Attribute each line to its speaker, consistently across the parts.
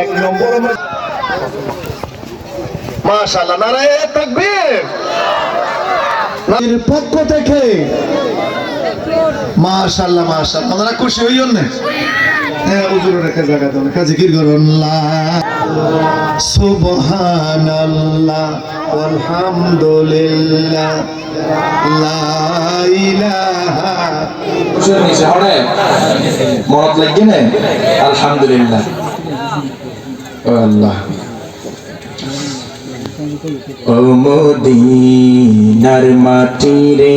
Speaker 1: এক নম্বর মাশাল্লাহ নারায় তাকবীর। পক্ষ থেকে। মাশাল্লাহ মাশাল্লাহ আপনারা খুশি হইয়েন না? হ্যাঁ সুবহানাল্লাহ আলহামদুলিল্লাহ
Speaker 2: না আলহামদুলিল্লাহ। ও মদিনার মাটি রে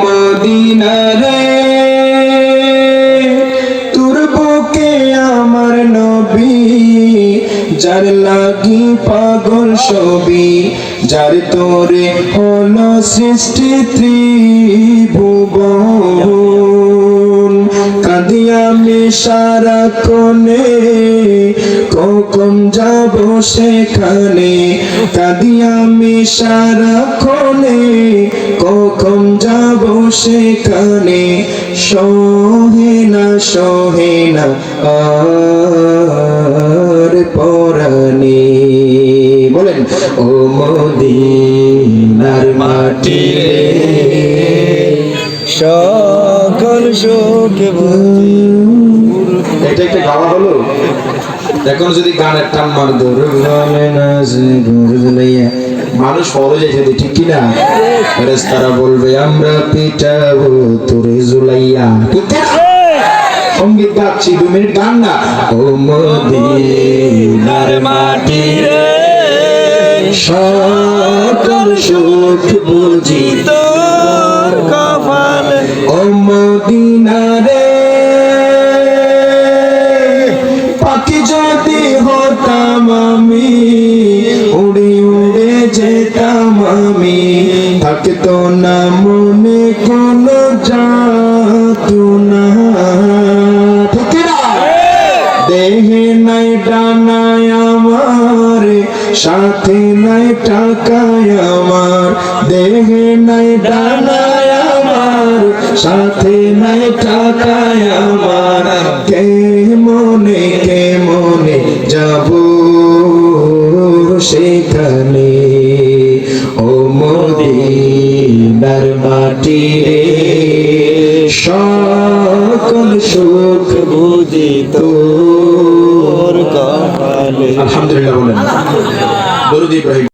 Speaker 2: যার লাগি পাগল ছবি, যার তোরে হলো সৃষ্টি ত্রিভুবন। কাঁদি আমি সারা কোনে কখন যাব সেখানে? কাঁদি আমি সারা কোনে কখন যাব সেখানে? সহে না সহে না আর পরাণে। বলেন, ও মদিনার মাটি সকল শোকে এটা একটা গাওয়া হলো? এখন যদি গানের টান মার ধরে মানুষ ফলো যেতে ঠিক কিনা? তারা বলবে, আমরা পিটাবো তোরে জুলাইয়া? সংগীত গাচ্ছি, দু মিনিট গান না। ও মদিনার মাটি রে, সকল সুখ বুঝি তোর কপালে। ও মদিনারে পাখি যদি হতাম আমি, উড়ে উড়ে যেতাম আমি, থাকতো না মনে কোনো যাতু না দেহে নাই ডানায় আমার, সাথে নাই টাকায় আমার। দেহে নাই ডানায় আমার, সাথে নাই টাকায় আমার। কে মনে কে মনে যাব সেখানে? ও মদিনার মাটি রে সকল সুখ বুঝি তোর কপালে আলহামদুলিল্লাহ বলেন। দরুদ